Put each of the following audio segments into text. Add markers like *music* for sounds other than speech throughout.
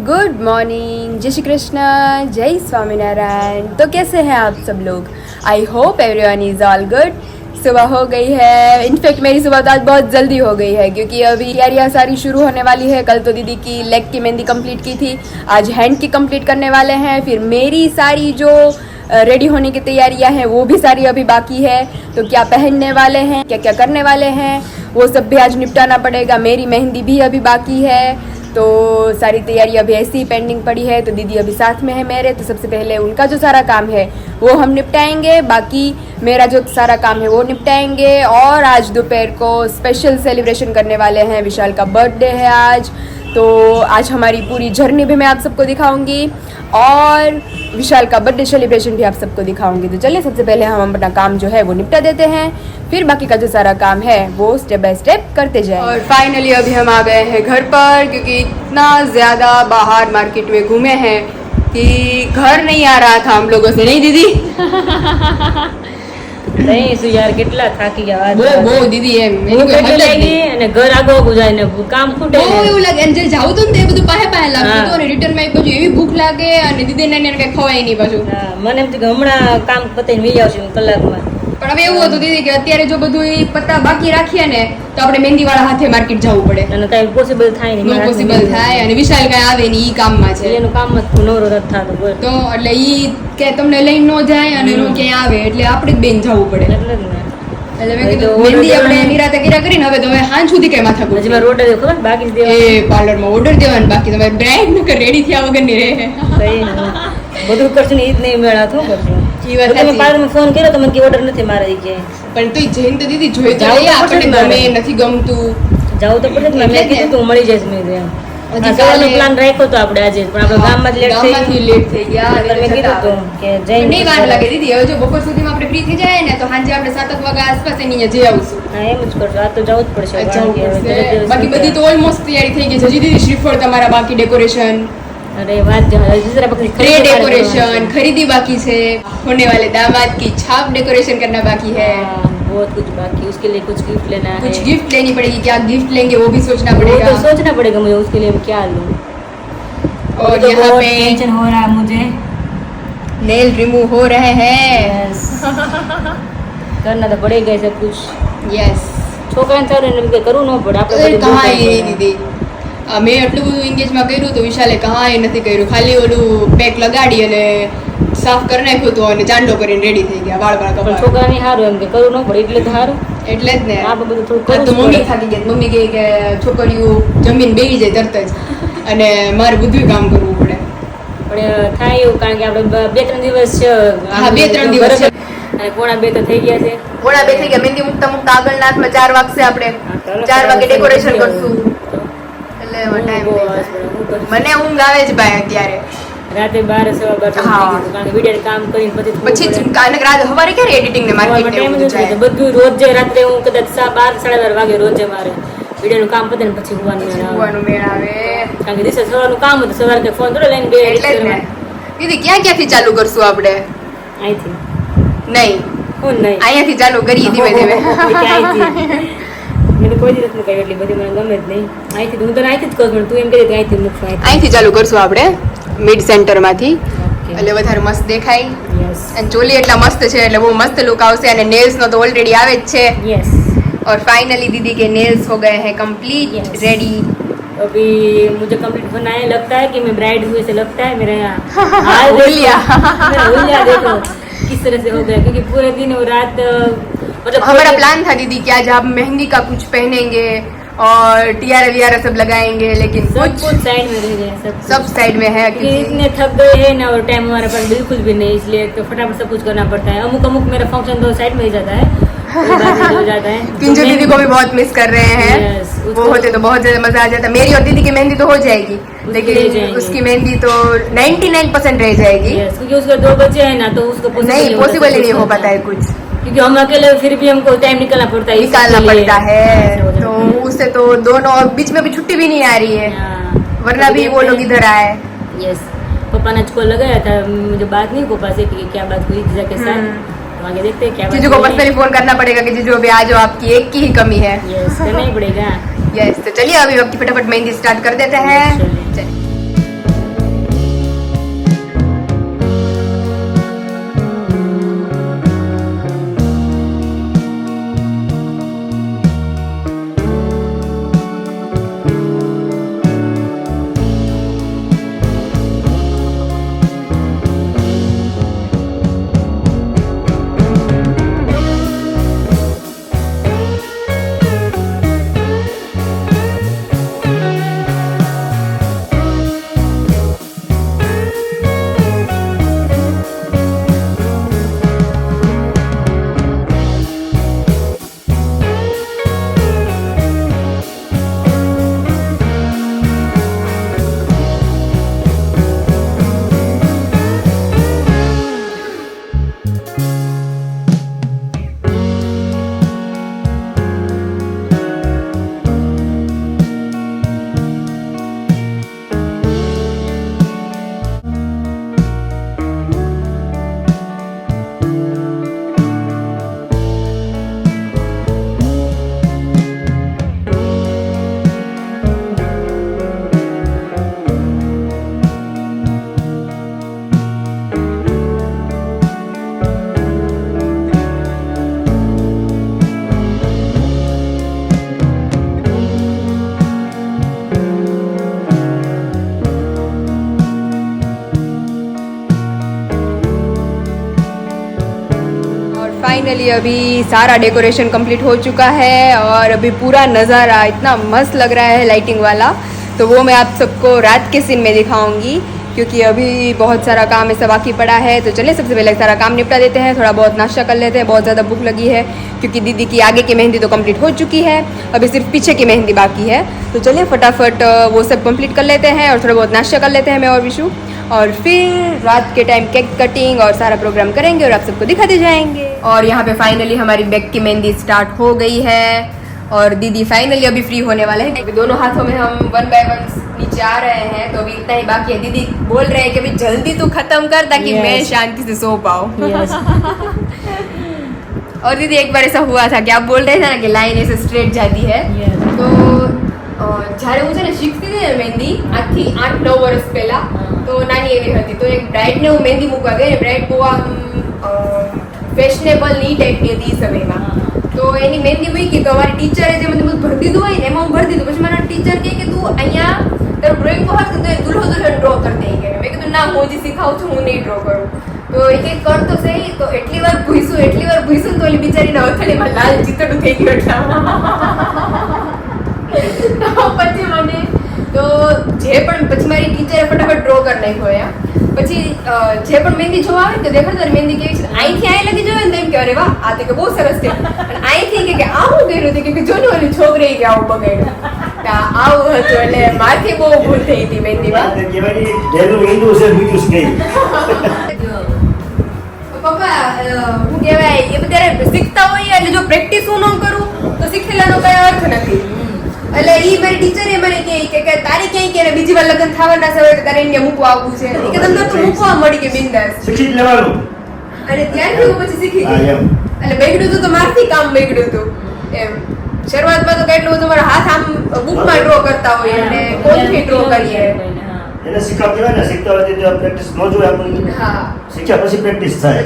Good morning, जय श्री कृष्णा, जय स्वामीनारायण। तो कैसे हैं आप सब लोग? I hope everyone is all good सुबह हो गई है। इनफैक्ट मेरी सुबह तो आज बहुत जल्दी हो गई है, क्योंकि अभी तैयारियाँ सारी शुरू होने वाली है। कल तो दीदी की लेग की मेहंदी कंप्लीट की थी। आज हैंड की कंप्लीट करने वाले हैं। फिर मेरी सारी जो रेडी होने की तैयारियाँ हैं, वो भी सारी अभी बाकी है। तो क्या पहनने वाले हैं क्या क्या करने वाले हैं, वो सब भी आज निपटाना पड़ेगा। मेरी मेहंदी भी अभी बाकी है। तो सारी तैयारी अभी ऐसी ही पेंडिंग पड़ी है तो दीदी अभी साथ में है मेरे तो सबसे पहले उनका जो सारा काम है, वो हम निपटाएँगे। बाकी मेरा जो सारा काम है, वो निपटाएँगे। और आज दोपहर को स्पेशल सेलिब्रेशन करने वाले हैं। विशाल का बर्थडे है आज। तो आज हमारी पूरी जर्नी भी मैं आप सबको दिखाऊँगी और विशाल का बर्थडे सेलिब्रेशन भी आप सबको दिखाऊँगी। तो चलिए सबसे पहले हम अपना काम जो है वो निपटा देते हैं। फिर बाकी का जो सारा काम है वो स्टेप बाय स्टेप करते जाए। और फाइनली अभी हम आ गए हैं घर पर क्योंकि इतना ज़्यादा बाहर मार्केट में घूमे हैं कि घर नहीं आ रहा था हम लोगों से। नहीं दीदी? *laughs* નહીં શું યાર કેટલા થાકી ગયા બહુ બહુ દીદી એમ. ભૂખ એટલી. લાગી અને ઘર આગળ આગળ ને કામ ખૂટે બહુ એવું લાગે. અને જે જાવું ને તે બધું પાહે પાહે લાગતું. હતું અને રિટર્નમાં એવી ભૂખ લાગે અને દીદી ને કઈ ખવાય નહીં પાછું. મને એમ કે હમણાં કામ પતાઈને વી આવશે હું કલાકમાં. પણ હવે એવું હતું દીદી કે અત્યારે જો બધું એ પત્તા બાકી રાખીએ ને તો આપણે મહેંદી વાળા હાથે માર્કેટ જવું પડે. અને કાંઈ પોસિબલ થાય નહીં પોસિબલ થાય અને વિશાલ કઈ આવે ને ઈ કામમાં છે. એનું કામ જ નવરો નથી થતો તો એટલે ઈ કે તમને લઈને ન જાય અને નો ક્યાંય આવે એટલે આપણે જ બેન જવું પડે. એટલે એટલે મેં કીધું મહેંદી આપણે નિરાતે કર્યા કરીને હવે તમે હાં સુધી કઈ માથા હજી મારે રોટે ખબર બાકી દેવા એ. પાર્લરમાં ઓર્ડર દેવાનું બાકી તમે બ્રાન્ડ નકર રેડી થયા વગરની રહે. બધું કરશું ને ઈ જ નહીં મેળા થો કરશું. તમે સાચી. ફોન કર્યો તો મને કે ઓર્ડર નથી મારે કે. પણ તો જઈને તો દીદી જોઈ તો જાવું લઈએ તો પડશે આપણને જ ગમે નથી ગમતું. જાવું તો પડે જ ને. એટલે મેં કીધું તું મળી જઈશ મેં એમ. સવારનો પ્લાન રાખ્યો તો આપણે આજે પણ આપણે ગામમાં જ લેટ થઈ ગયા એટલે મેં કીધું છતાં. કે જઈને નહીં વાર લાગે દીદી હવે જો બપોર સુધીમાં આપણે ફ્રી થઈ જાય ને તો સાંજે આપણે સાત એક વાગ્યા આસપાસ એની અહીંયા જઈ આવશું. હા એમ જ કરશું. આ તો જવું જ પડશે બાકી બધી તો ઓલમોસ્ટ તૈયારી થઈ ગઈ છે. હજી દીદી શ્રીફળ તમારા બાકી ડેકોરેશન अरे बात प्री डेकोरेशन खरीदी बाकी से होने वाले दामाद की छाप डेकोरेशन करना बाकी है बहुत कुछ बाकी उसके लिए कुछ गिफ्ट लेना है कुछ गिफ्ट लेनी पड़ेगी क्या गिफ्ट लेंगे वो भी सोचना पड़ेगा तो सोचना पड़ेगा मुझे उसके लिए क्या लू और तो यहाँ पे टेंशन हो रहा है मुझे नेल रिमूव हो रहे हैं yes. करना तो पड़ेगा ऐसा कुछ यस छोकरा करूँ ना बड़ा कहाँ दीदी મેં એટલું બધું એન્ગેજમાં કર્યું હતું વિશાલે કहाँ એ નથી કર્યું. ખાલી ઓલું પેક લગાડી અને સાફ કરી નાખ્યું હતું અને ચાંડો કરીને રેડી થઈ ગયા વાળ વાળ કપડા છોકરાને સારું એમ કે કરવું ન પડે એટલે સારું એટલે જ ને. આ બધું થોડું તો મમ્મી થાકી ગયા મમ્મી કહે કે છોકરીઓ જમીન બેહી જાય તરત જ. અને મારે બધું કામ કરવું પડે. પણ થાય એવું કારણ કે આપણે બે ત્રણ દિવસ છે હા, બે ત્રણ દિવસ છે. અને પોણા બે તો થઈ ગયા છે. પોણા બે થઈ ગયા મહેંદી મુકતા મુકતા આગળના હાથમાં ચાર વાગશે આપણે. ચાર વાગે ડેકોરેશન. કરશું. મને ઊંઘ આવે જ ભાઈ અત્યારે. રાતે બાર સવા બાર. કારણ કે કામ કરીને પછી પછી. કાલે રાત સવારે ક્યારે એડિટિંગ ને માર્કેટ time જ નથી રહેતો. રાત્રે હું કદાચ બાર સાડા બાર વાગે રોજે મારે. વિડીયોનું કામ પતે ને પછી હોવાનું. સુવાનું મેળ આવે. કારણ કે દિવસે સવારનું કામ હતું સવારે કંઈ ફોન થોડો લઈને બે એટલે જ ને. દીદી ક્યાં ક્યાંથી ચાલુ કરશું આપણે? અહીંથી. નહીં. હું નહીં. અહીંયાથી ચાલુ કરીએ ધીમે *laughs* ધીમે. એટલે અહીંથી. મને કોઈ દિવસ નથી કહ્યું એટલી બધી મને ગમે જ નહીં અહીંથી હું તને અહીંથી જ કહું છું પણ તું એમ કહી દે કે અહીંથી મૂકશું અહીંથી અહીંથી ચાલુ કરશું આપણે મિડ સેન્ટરમાંથી Okay. એટલે વધારે મસ્ત દેખાય Yes. અને ચોલી એટલા મસ્ત છે એટલે બહુ મસ્ત લુક આવશે અને nails નો તો ઓલરેડી આવે જ છે Yes. और फाइनली दीदी के नेल्स हो गए हैं कंप्लीट Yes. रेडी अभी मुझे कंप्लीट होना है लगता है कि मैं ब्राइड हुई ऐसे लगता है मेरा यहाँ हाल देखो, हुलिया। मेरा हुलिया देखो किस तरह से हो गया क्योंकि पूरे दिन और रात अ, मतलब हमारा प्लान था दीदी कि आज आप मेहंदी का कुछ पहनेंगे और टियारा वियारा सब लगाएँगे लेकिन सब कुछ साइड में रह गए सब सब साइड में है इतने थक गए हैं ना और टाइम हमारे पास बिल्कुल भी नहीं इसलिए तो फटाफट सब कुछ करना पड़ता है। अमुक अमुक मेरा फ़ंक्शन तो साइड में ही जाता है हो जाता है। *laughs* किंजो तो दीदी को भी बहुत मिस कर रहे हैं। वो होते तो बहुत ज़्यादा मज़ा आ जाता। मेरी और दीदी की मेहंदी तो हो जाएगी लेकिन उसकी मेहंदी तो 99% परसेंट रह जाएगी। क्योंकि उसके दो बच्चे हैं ना तो उसको नहीं पॉसिबल ही नहीं हो पाता है कुछ। क्योंकि हम अकेले फिर भी हमको टाइम निकालना पड़ता है निकालना के। पड़ता है। तो उससे तो दोनों बीच में भी छुट्टी भी नहीं आ रही है। हाँ। वरना तो भी वो लोग इधर आए। यस पापा ने कॉल लगाया था। मुझे बात नहीं पापा से कि क्या बात हुई जीजा के साथ। हम्म। तो आगे देखते हैं क्या जीजू को। पर्सनली फ़ोन करना पड़ेगा कि जीजू अभी आ जाओ आपकी एक की ही कमी है। यस करना ही पड़ेगा। यस तो चलिए अभी आपकी फटाफट मेहंदी स्टार्ट कर देते हैं। फाइनली अभी सारा डेकोरेशन कंप्लीट हो चुका है और अभी पूरा नज़ारा इतना मस्त लग रहा है लाइटिंग वाला। तो वो मैं आप सबको रात के सीन में दिखाऊँगी, क्योंकि अभी बहुत सारा काम ऐसा बाकी पड़ा है। तो चलिए, सबसे पहले सारा काम निपटा देते हैं, थोड़ा बहुत नाश्ता कर लेते हैं, बहुत ज़्यादा भूख लगी है, क्योंकि दीदी की आगे की मेहंदी तो कंप्लीट हो चुकी है, अभी सिर्फ़ पीछे की मेहंदी बाकी है। तो चलिए, फटाफट वो सब कंप्लीट कर लेते हैं और थोड़ा बहुत नाश्ता कर लेते हैं मैं और विशु। और फिर रात के टाइम केक कटिंग और सारा प्रोग्राम करेंगे और आप सबको दिखाते जाएँगे। और यहाँ पे फाइनली हमारी बैग की मेहंदी स्टार्ट हो गई है और दीदी फाइनली अभी फ्री होने वाले हैं अभी दोनों हाथों में हम वन बाय वन नीचे आ रहे हैं तो अभी इतना ही बाकी है दीदी बोल रहे हैं कि अभी जल्दी तू खत्म कर ताकि Yes. मैं शांति से सो पाऊँ Yes. *laughs* और दीदी एक बार ऐसा हुआ था कि आप बोल रहे थे ना कि लाइन ऐसे स्ट्रेट जाती है Yes. તો અ, જ્યારે હું છે ને શીખતી હતી ને મહેંદી આજથી આઠ નવ વર્ષ પહેલા હા. તો નાની એવી હતી તો એક બ્રાઇડને હું મહેંદી મૂકવા ગઈ ને બ્રાઇડ બહુ આમ ફેશનેબલની ટાઈપની હતી એ સમયમાં. તો એની મહેંદી મૂકી તો અમારી ટીચરે જે મને બધું ભરી દીધું હોય ને, એમાં હું ભરી દીધું. પછી મારા ટીચર કહે કે તું અહીંયા તારું ડ્રોઈંગ બહાર તો એ દુલ્હો દુલ્હન ડ્રો કરતી કે મેં કીધું, ના, હું જે શીખાવું છું, હું નહીં ડ્રો કરું. તો એ કંઈક કરતો સહી, તો એટલી વાર ભૂઈશું એટલી વાર ભૂઈશું તો ઓલી બિચારીના અથડીમાં લાલ ચિતડું થઈ ગયું એટલા. પછી મને, તો જે પણ, પછી મારી ટીચરે ફટાફટ ડ્રો કરી નાખ્યો એમ. પછી જે પણ મહેંદી જોવા આવે તો ને મહેંદી કેવી છે? અહીંથી અહીં લગી જોયો ને તેમ એમ કે અરે વાહ આ તે કે બહુ સરસ છે. અને અહીંથી કે કે આવું કર્યું હતું કે જો ને ઓલી છોકરી કે આવું બગાડ્યું. આવું હતું એટલે મારથી બહુ ભૂલ થઈ હતી મહેંદીમાં જેનું પપ્પા હું કહેવાય એ બધા શીખતા હોઈએ એટલે જો પ્રેક્ટિસ હું ન કરું તો શીખેલાનો કઈ અર્થ નથી. એટલે ઈ મારી ટીચરે મને કહે કે કે તારે ક્યાંય કે બીજી વાર લગ્ન થવાના છે તો તારે અહીંયા મૂકવા આવવું છે. કે તમને તો મૂકવા મળી કે બિંદાસ. શીખી લેવાનું. અને ત્યારથી હું પછી શીખી ગઈ. એટલે બગડ્યું હતું તો મારથી કામ બગડ્યું હતું એમ. શરૂઆતમાં તો કેટલું બધું મારા હાથ આમ બુકમાં ડ્રો કરતા હોય એટલે કોલથી ડ્રો કરીએ? એને શીખવા કહેવાય ને શીખતા હોય તો પ્રેક્ટિસ ન જોઈએ આપણને. હા. શીખ્યા પછી પ્રેક્ટિસ થાય.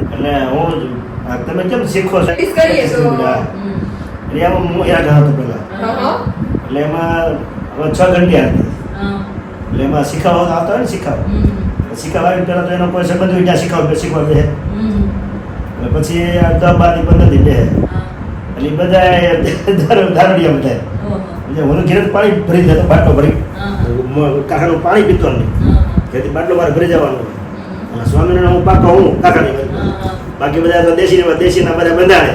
એટલે હું તમે કેમ શીખો છો? Practice કરીએ તો-. એટલે એમાં હું યાદ હતો પેલા હા એટલે એમાં હવે છ ઘંટી આવતી એટલે એમાં શીખવા આવતા હોય ને શીખાવ. શીખવા પેલા તો એનો કોઈ સંબંધ હોય ત્યાં શીખાવ શીખવા બે એટલે પછી દસ બારની પંદરથી બે એટલે બધા દારૂ દારૂડિયા બધા એટલે હું ઘેર પાણી ભરી જતો બાટલો ભરી. કાકાનું પાણી પીતો નહીં. જેથી બાટલો મારે ભરી જવાનું અને સ્વામિનારાયણ હું પાકો હું કાકાની. બાકી બધા તો દેશી ને દેશીના બધા બંધાડે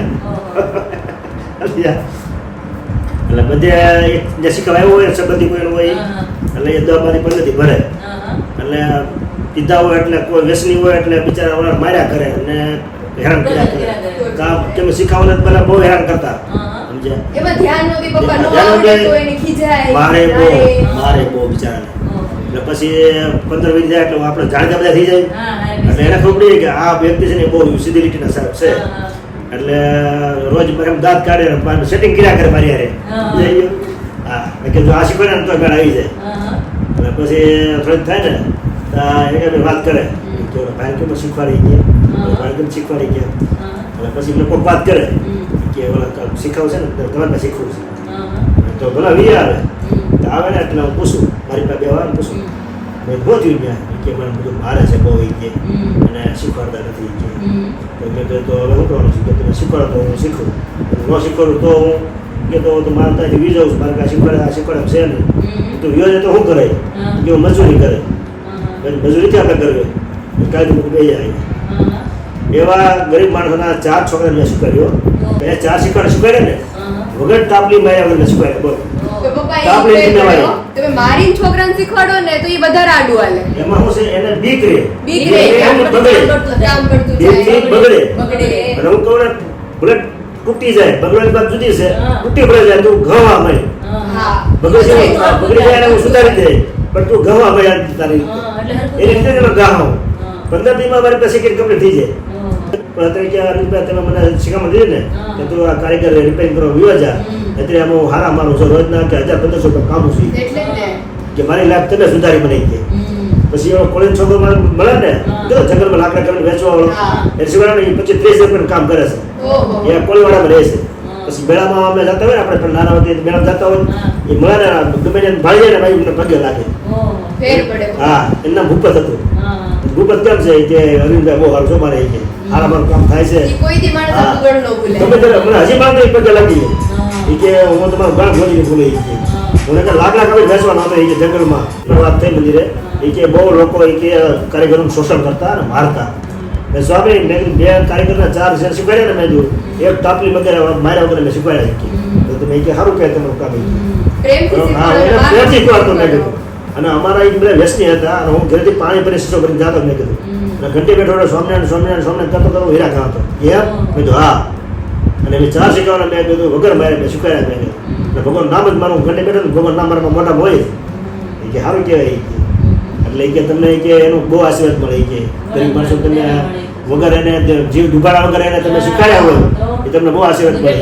એટલે બધે એક જે શીખવા આવ્યો હોય સંબંધી કોઈ હોય એટલે એ દસ બારની ભરે. એટલે પીધા હોય એટલે કોઈ વ્યસની હોય એટલે બિચારા ઓલા માર્યા કરે અને હેરાન કર્યા કરે. કામ તમે શીખાવને જ પેલા બહુ હેરાન કરતા સમજ્યા? એમાં ધ્યાન નો પપ્પા ધ્યાન આવડે ન તો દે. એને ખીજાય મારે બહુ મારે. બહુ બિચારાને. એટલે પછી પંદર વીસ જાય એટલે આપણે જાણતા બધા થઈ જાય. એટલે એને ખબર પડી કે આ વ્યક્તિ છે ને બહુ સીધી સાહેબ છે. એટલે રોજ એમ દાંત કાઢે સેટિંગ કર્યા કરે મારી હારે. હા. જઈ ગયો. હા મેં કીધું આ શીખવાડે ને તો મેળ આવી જાય. એટલે પછી થોડીક થાય ને તો એ વાત કરે. તો ભાઈ કેમ શીખવાડી ગયા. ભાઈ કેમ શીખવાડી ગયા. એટલે પછી લોકો વાત કરે. કે ઓલા શીખવશે ને તમારે શીખવું છે. તો ભલા વી આવે. આવે ને એટલે હું પૂછું. મારી પાસે બે આવે પૂછું. મેં બહુ થયું ત્યાં કે મને બધું મારે છે બહુ કે. અને શીખવાડતા નથી કે. તો મેં કહ્યું તો હવે હું કરવાનું છું કે તમે શીખવાડો તો હું શીખું. ન શીખવાડું તો હું કે તો હું તો મારે વી જાઉં છું મારે કાંઈ શીખવાડે આ શીખવાડે છે નહીં. તો વ્યો તો શું કરે કે હું મજૂરી કરે. મજૂરી ક્યાં આપણે કરવી? કાંઈ મૂકી બે જાય. એવા ગરીબ માણસોના ચાર છોકરા મેં શીખવાડ્યો. એ ચાર શીખવાડે શીખવાડે ને? વગર તાપલી માર્યા વગર શીખવાડે બોલ. તો પપ્પા. તમે છોકરાને શીખવાડો ને તો એ બધા રાડું હાલે. એમાં શું છે? એને બીક રે બીક રે, રે, એમ કામ કરતું જાય બગડે. બગડે. અને હું કહું ને બુલેટ તૂટી જાય બગડવાની વાત જુદી છે. તૂટી પડે જાય તું ઘવા મળે બગડે બગડી જાય હું સુધારી દે. પણ તું ઘવા મળી તારી એ રીતે ગાહ પંદર દીમાં મારી પાસે એક કમ્પ્લીટ થઈ જાય. અત્યારે કે આ રૂપિયા તમે મને શીખામણ દીધી ને કે તું આ કારીગર રિપેરિંગ કરવા વિવા જા. એટલે હું હારા મારું છું. રોજના કે હજાર પંદરસો રૂપિયા કામ છું. કે મારી લાઈફ તમે સુધારી બનાવી દે પછી એવો કોલેજ છોકરો મને મળે ને. કેવો જંગલમાં લાકડા કરીને વેચવા વાળો એટલે ને પછી ત્રીસ રૂપિયા કામ કરે છે. એ કોળીવાડામાં રહે છે. પછી મેળામાં અમે જતા હોય ને આપણે પણ નાના વખતે મેળામાં જતા હોય એ મળે ને ગમે તેને ભાળી જાય ને ભાઈ એમને પગે લાગે. હા એનું નામ ભૂપત હતું. ભૂપત કેમ છે? કે અરવિંદભાઈ બહુ સારું છો મારે એ સારા કામ થાય છે. તમે ત્યારે મને હજી માનતો એક પગે લાગી. એ કે હું તમારું ગામ ભૂલી ભૂલે એ કે. મને કે લાકડા હવે બેસવાનો હતો એ કે જંગલમાં. વાત થઈ મંદિરે એ કે બહુ લોકો એ કે કાર્યક્રમ શોષણ કરતા અને મારતા. મેં સ્વામી મેં બે કારીગરના ચાર શેર શીખવાડ્યા ને મેં જોયું એક તાપલી વગેરે માર્યા વગર મેં શીખવાડ્યા કે તો તમે કે સારું કહે તમારું કામ પ્રેમથી હા શીખવાડો, એને માર પ્રેમથી શીખવાડતો મેં કીધું. અને અમારા એક બધા વ્યસની હતા અને હું ઘરેથી પાણી ભરી સીધો ભરીને જાતો મેં કીધું. ઘંટી બેઠો બેઠો સ્વામિનારાયણ સ્વામિનારાયણ સ્વામિનારાયણ કરતો કરતો હીરા ખાતો એમ? મેં કીધું હા. અને મેં ચાર શીખવાના મેં કીધું વગર મારે મેં શીખવાડ્યા મેં એટલે ભગવાન નામ જ મારું ઘંટી બેઠો ને ભગવાન નામ મારા મોટા હોય એ કે સારું કહેવાય એટલે કે તમને કે એનો બહુ આશીર્વાદ મળે કે. ગરીબ માણસો તમને વગર એને જીવ ડુબાડા વગર એને તમે શીખવાડ્યા હોય એ તમને બહુ આશીર્વાદ મળે.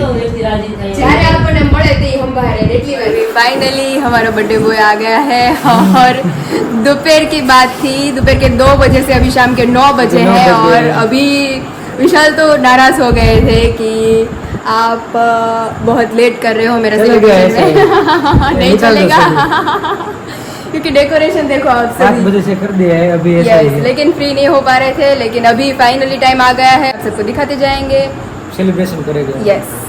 फाइनली हमारा बर्थडे बॉय आ गया है और दोपहर की बात थी। दोपहर के दो बजे से अभी शाम के नौ बजे हैं और अभी विशाल तो नाराज़ हो गए थे कि आप बहुत लेट कर रहे हो मेरा celebration *laughs* नहीं चलेगा। *laughs* क्योंकि डेकोरेशन देखो आप सभी। बजे से कर दिया है अभी ऐसा ही लेकिन फ्री नहीं हो पा रहे थे लेकिन अभी फाइनली टाइम आ गया है। सबको दिखाते जाएँगे। सेलिब्रेशन करेगा। यस Happy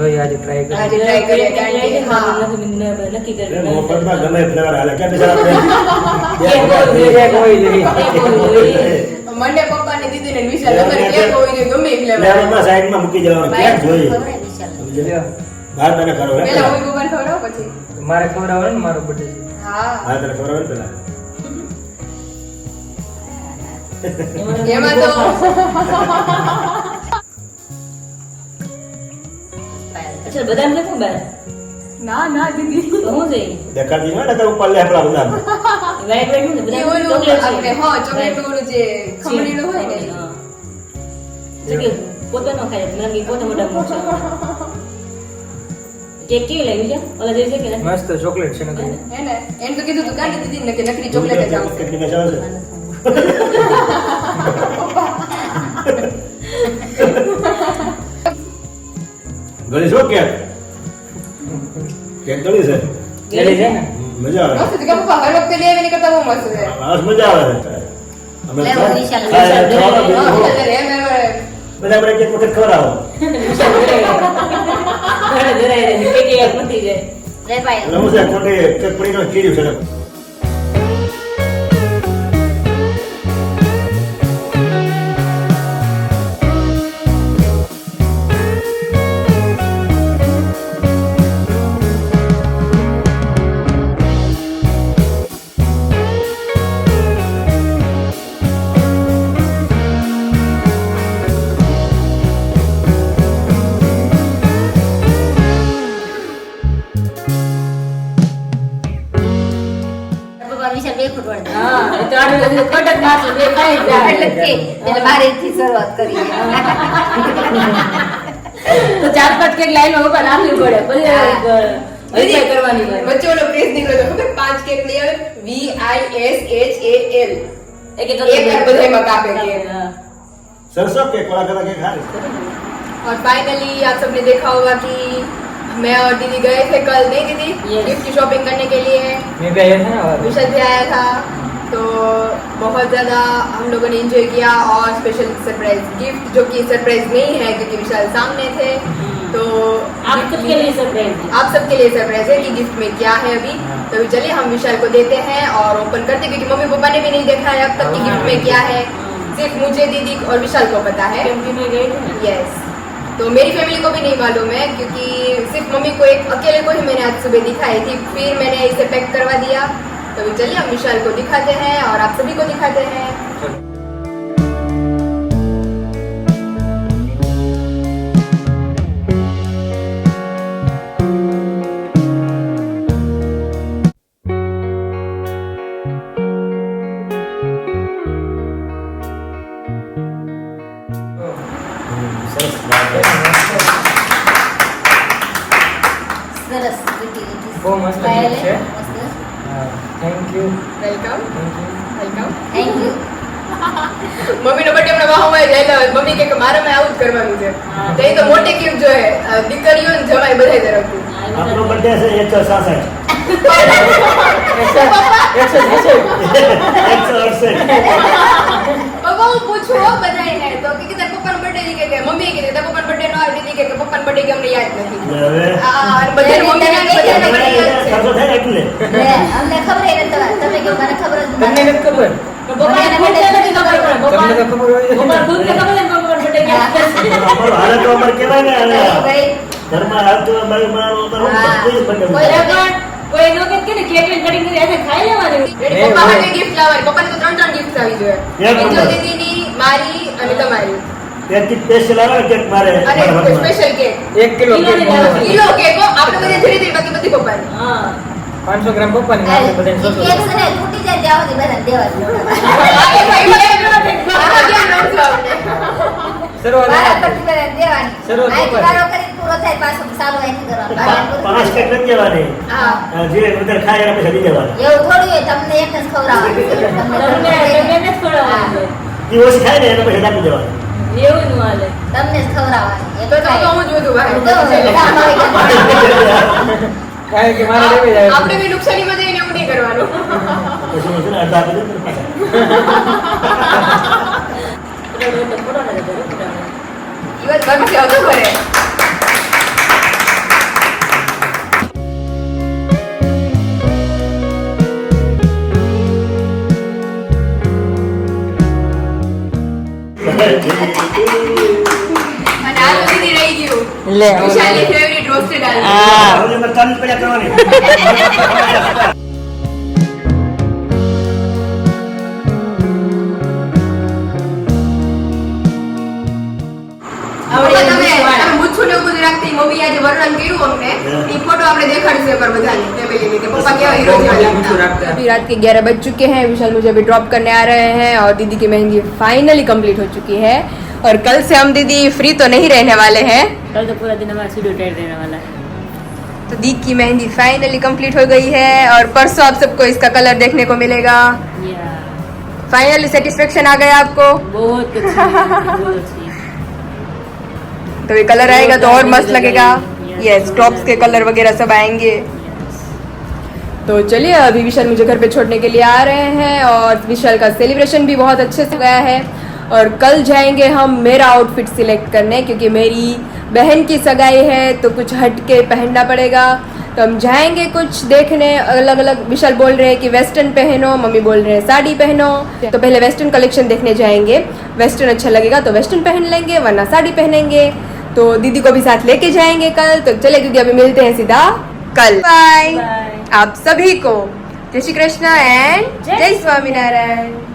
જોઈએ. આજે ટ્રાય કરી આજે try કરીએ, કારણ કે હા. નક્કી કરી એ ગમે ફ્લેવર હાલે કેમ બિચારા આપણે કેક હોવું જોઈએ. કેક હોવી જોઈએ. કેક હોવું જોઈએ. મને પપ્પા ને દીદી ને વિશાલ કેક હોવી જોઈએ ગમે ફ્લેવર ફ્લેવરમાં સાઈડમાં મૂકી દેવાનું કેમ જોઈએ? બહાર તને ખરો હે પેલા પેલા હું પપ્પાને ખવડાવો પછી મારે ખવડાવવાનું ને મારો બર્થડે હા તને પેલા એમાં તો *laughs* અચ્છા બદામ ખબર? ના ના દીદી. તો શું છે દેખાતી ને ઉપર લે આપણા બધા વાઈટ વાઈટ છે બદામ ચોકલેટ આપણે હા ચોકલેટ ઓલું જે ખમણીનું હોય ને. હા. તો કે પોતે ખાય મને પોતે મોટા મોટા કેક કેવી લાગી છે? ઓલા જેવી છે કે? મસ્ત ચોકલેટ છે નકરી હે. ને એને તો કીધું તું કાઢી દીદી ને કે નકરી ચોકલેટ જ આવશે. કેટલી મજા આવે છે ગળી છો કેક? કેક ગળી છે? ગળી છે ને? મજા આવે. મસ્ત છે. કે પપ્પા હર વખતે લઈ આવે એની કરતા બહુ મસ્ત છે. આજ મજા આવે. છે અમે લેવો, લેવો. બધા આપણે એક વખત ખવડાવો. ઘરે ધરાઈ રહે કે કેક પતી જાય. એટલે ભાઈ છે કોટે કે પડી ગયો કીધું છે. જાય. *laughs* તો ચાર પાંચ કેક લાઈનમાં ઉપર નાખવી પડે પછી હરીફાઈ કરવાની હોય વચ્ચે ઓલો પ્રેસ નીકળ્યો હતો ખબર પાંચ કેક લઈ આવે V I S H A L એક એક એક જ બધાયમાં કાપે કેક. હા. સરસો કેક વાળા કરા કેક હારી और फाइनली आप सबने देखा होगा कि मैं और दीदी गए थे कल नहीं दीदी Yes. गिफ्ट की शॉपिंग करने के लिए મેં બી આયા था ना और विशाल भी आया था तो बहुत ज़्यादा हम लोगों ने एंजॉय किया और स्पेशल सरप्राइज़ गिफ्ट जो कि सरप्राइज़ नहीं है क्योंकि विशाल सामने थे। तो आप सबके लिए सरप्राइज़ आप सबके लिए सरप्राइज़ है कि गिफ्ट में क्या है अभी। तो अभी चलिए हम विशाल को देते हैं और ओपन करते क्योंकि मम्मी पापा ने भी नहीं देखा है अब तक कि गिफ्ट में क्या है। सिर्फ़ मुझे दीदी और विशाल को पता है। यस तो मेरी फैमिली को भी नहीं मालूम है क्योंकि सिर्फ़ मम्मी को एक अकेले को ही मैंने आज सुबह दिखाई थी फिर मैंने इसे पैक करवा दिया। तो अभी चलिए हम विशाल को दिखाते हैं और आप सभी को दिखाते हैं સરસ વાત. સરસ લીટી લીટી. બહુ મસ્ત પાયલે, gift છે. Thank you welcome thank you મમ્મીનો બર્થડે હમણાં વાહોમાં જ આવેલો હોય. મમ્મી કહે કે મારે મેં આવું જ કરવાનું છે. તો એ તો મોટી ગિફ્ટ જોઈએ. દીકરીઓ ને જમાય બધા તરફથી. આપણો બર્થડે છે એકસો સાસઠ. *laughs* એકસો છાસઠ. એકસો અડસઠ. પપ્પા હું પૂછું હો તો કે તારા પપ્પાનો દીધી કે મમ્મી કે તારા ખાઈ લેવાની. ગિફ્ટ લાવવાની. પપ્પાને ત્રણ ત્રણ ગિફ્ટ આવી જોઈએ. બીજો મારી અને તમારી. એકથી special આવે કેક મારે અને સ્પેશિયલ કેક એક kilo kilo cake kilo cake આપણે બધે ધીરે ધીરે બાકી બધી પપ્પાની. हां પાંચસો ગ્રામ પપ્પાની આપણે બધાને સો સો કેક છે તૂટી જાય ત્યાં સુધી બધાને દેવાની. થાય કેક થાય. હા. એક ઓછી ખાય ને એના પછી આપી દેવાના. એવું નું હાલે. તમને જ તો તો ખાય. તો હું જાય. કે મારે લેવી જાય. આપણે બી નુકસાનીમાં જઈને એવું નહીં કરવાનું. પછી હું છે ને અડધા આપી દઉં પાછા આવતું કરે લે વિશાલની *laughs* આજે વર્ણન કર્યું અમને હા. ઈ ફોટો આપણે દેખાડશું એકવાર બધાને ફેમિલી રીતે પપ્પા કેવા હીરો બહુ જેવા બધું लगता રાખતા. अभी रात के ग्यारह बज चुके हैं विशाल मुझे अभी ड्रॉप करने आ रहे हैं और दीदी की मेहंदी फाइनली कंप्लीट हो चुकी है और कल से हम दीदी फ्री तो नहीं रहने वाले हैं कल तो पूरा दिन हमारा शेड्यूल टाइट रहने वाला है तो दी की मेहंदी फाइनली कंप्लीट हो गई है और परसों आप सबको इसका कलर देखने को मिलेगा या फाइनली सेटिस्फेक्शन आ गया आपको बहुत अच्छी बहुत अच्छी तो ये कलर आएगा तो और मस्त लगेगा। यस टॉप्स के कलर वगैरह सब आएँगे। तो चलिए, अभी विशाल मुझे घर पे छोड़ने के लिए आ रहे हैं और विशाल का सेलिब्रेशन भी बहुत अच्छे से गया है। और कल जाएँगे हम मेरा आउटफिट सिलेक्ट करने, क्योंकि मेरी बहन की सगाई है तो कुछ हट के पहनना पड़ेगा। तो हम जाएँगे कुछ देखने अलग अलग विशाल बोल रहे हैं कि वेस्टर्न पहनो, मम्मी बोल रहे हैं साड़ी पहनो। तो पहले वेस्टर्न कलेक्शन देखने जाएँगे। वेस्टर्न अच्छा लगेगा तो वेस्टर्न पहन लेंगे, वरना साड़ी पहनेंगे। तो दीदी को भी साथ लेके जाएंगे कल तो चले दीदी अभी मिलते हैं सीधा कल बाय Bye. आप सभी को जय श्री कृष्ण एंड जय जय स्वामीनारायण